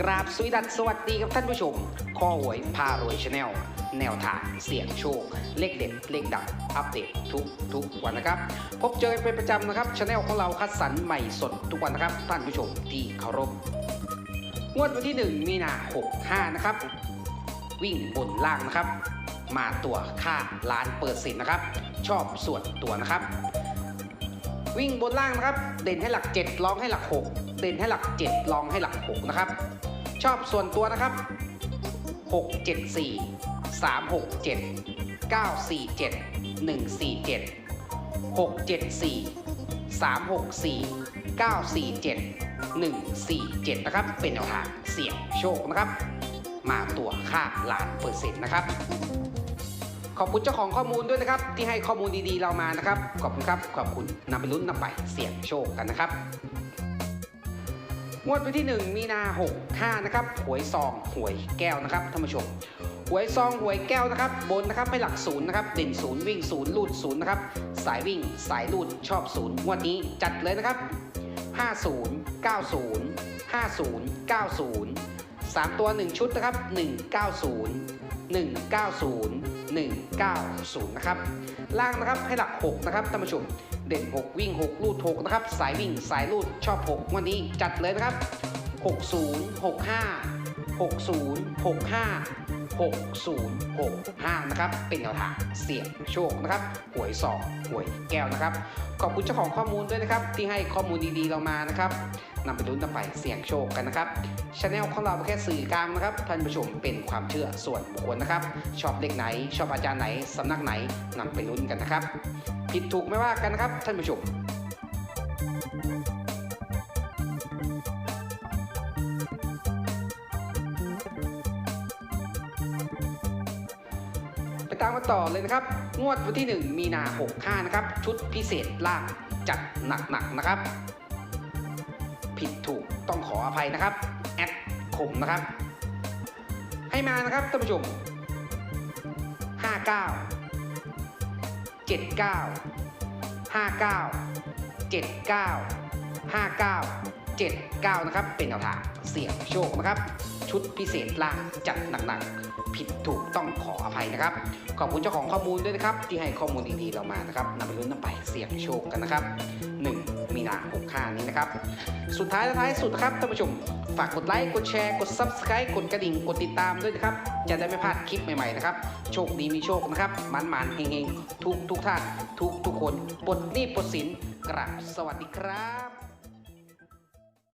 กราบสวีดัสสวัสดีครับท่านผู้ชม ข้อหวยพารวยชาแนล แนวทางเสี่ยงโชค เลขเด็ด เลขดังอัปเดตทุกทุกวันนะครับ พบเจอเป็นประจำนะครับชาแนลของเราคัดสรรใหม่สดทุกวันนะครับ ท่านผู้ชมที่เคารพงวดวันที่ 1 มีนา65 นะครับ วิ่งบนล่างนะครับ มาตัวค่าล้านเปิดสินนะครับ ชอบส่วนตัวนะครับ วิ่งบนล่างนะครับ เด่นให้หลัก 7 รองให้หลัก 6 เด่นให้หลัก 7 รองให้หลัก 6 นะครับ ชอบส่วนตัวนะครับ 6 7 4 3 6 7 9 4 7 1 4 7 6 7 4 3 6 4 9 4 7 1 4 7 นะครับ เป็นแนวทางเสี่ยงโชคนะครับ มาตัวค่าล้านเปอร์เซ็นต์นะครับ ขอบคุณเจ้าของข้อมูลด้วยนะครับ ที่ให้ข้อมูลดีๆเรามานะครับ ขอบคุณครับ ขอบคุณนำไปลุ้นนำไปเสี่ยงโชคกันนะครับ งวดวันที่ 1 มีนา65นะครับหวยซองหวยแก้วนะครับท่านผู้ชมหวยซองหวยแก้วนะครับ บนนะครับไม่หลักศูนย์นะครับเด่นศูนย์วิ่งศูนย์ลูดศูนย์นะครับสายวิ่งสายลูดชอบศูนย์งวดนี้จัดเลยนะครับ 50 90 50 90 3 ตัว 1 ชุดนะครับ 190 190 190 นะครับ ล่างนะครับให้หลัก 6 นะครับท่านผู้ชม เด่น 6 วิ่ง 6 ลูด6นะครับ สายวิ่งสายลูดชอบ 6 วันนี้จัดเลยนะครับ 60 65 60 65 6065 นะครับเป็นแนวทางเสี่ยงโชคนะครับหวยสองหวยแก้วนะครับ ขอบคุณเจ้าของข้อมูลด้วยนะครับ ที่ให้ข้อมูลดีๆเรามานะครับนำไปลุ้นนำไปเสี่ยงโชคกันนะครับช anel ของเราแค่สื่อกลางนะครับท่านผู้ชมเป็นความเชื่อส่วนบุคคลนะครับชอบเลขไหน ชอบอาจารย์ไหนสำนักไหนนำไปลุ้นกันนะครับ ผิดถูกไม่ว่ากันนะครับท่านผู้ชม ตามกันต่อเลยนะครับ งวดวันที่ 1 มีนา 65 นะครับ ชุดพิเศษล่างจัดหนักๆนะครับ ผิดถูกต้องขออภัยนะครับ แอดคมนะครับ ให้มานะครับท่านผู้ชม 59 79 59 79 59 79 นะครับ เป็นแนวทางเสี่ยงโชคนะครับ ชุดพิเศษล่างจัดหนักๆ ผิดถูกต้องขออภัยนะครับ ขอบคุณเจ้าของข้อมูลด้วยนะครับ ที่ให้ข้อมูลดีๆเรามานะครับนำไปลุ้นนำไปเสี่ยงโชคกันนะครับ 1 มีนา65นี้นะครับ สุดท้ายท้ายสุดนะครับท่านผู้ชม ฝากกดไลค์กดแชร์กด Subscribe กดกระดิ่งกดติดตามด้วยนะครับ จะได้ไม่พลาดคลิปใหม่ๆนะครับ โชคดีมีโชคนะครับมันมันเฮงๆทุกทุกท่านทุกทุกคนปลดหนี้ปลดสินกราบสวัสดีครับ